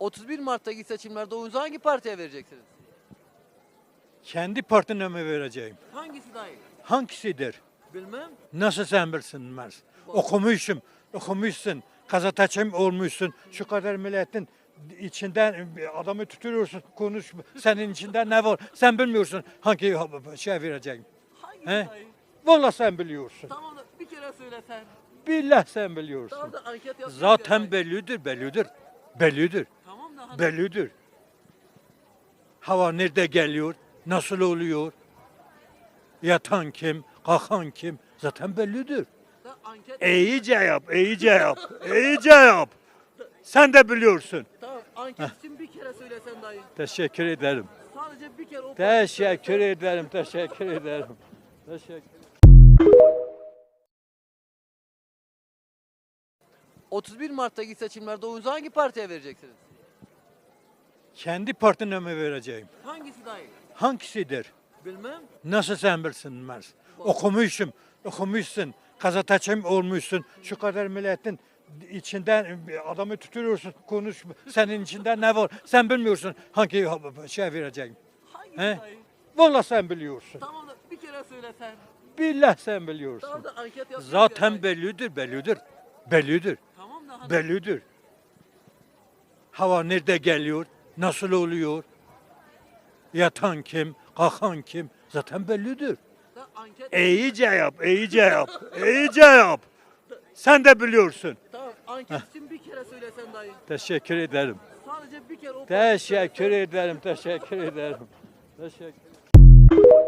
31 Mart'taki seçimlerde oyunuzu hangi partiye vereceksiniz? Kendi partime vereceğim. Hangisi dayı? Hangisidir? Bilmem. Nasıl sen bilsin Mers? Okumuşsun, okumuşsun, gazetecim olmuşsun. Şu kadar milletin içinden adamı tutuyorsun, konuş. Senin içinde ne var? Sen bilmiyorsun hangi şey vereceğim. Hangisi He? Vallahi sen biliyorsun. Tamam da bir kere söylesen. Billah sen biliyorsun. Tamam da anket yapacağız Zaten ya bellidir, bellidir. Bellidir, bellidir. Hava nerede geliyor, nasıl oluyor? Yatan kim, kalkan kim? Zaten bellidir. İyice yap, iyice yap, iyice yap. Sen de biliyorsun. Tamam anket için bir kere söylesen dayı. Teşekkür ederim. Sadece bir kere o Teşekkür ederim, teşekkür ederim. Teşekkür 31 Mart'taki seçimlerde oyunuzu hangi partiye vereceksiniz? Kendi partime vereceğim. Hangisi dayı? Hangisidir? Bilmem. Nasıl sen bilsin Mers? Okumuşsun, okumuşsun, gazetecim olmuşsun. Şu kadar milletin içinden adamı tutuyorsun, konuş. Senin içinde ne var? Sen bilmiyorsun hangi şey vereceğim. Hangisi He? dayı? Vallahi sen biliyorsun. Tamam da bir kere söylesen. Billah sen biliyorsun. Tamam da anket yapacağız ya Zaten bellidir, bellidir. Bellidir, Tamam da hani bellidir. Hava nerede geliyor, nasıl oluyor? Yatan kim, kalkan kim? Zaten bellidir. anket İyice yap, iyice yap, iyice yap. Sen de biliyorsun. Tamam anket için bir kere söylesen dayı. Teşekkür ederim. Sadece bir kere o Teşekkür ederim, teşekkür ederim. Teşekkür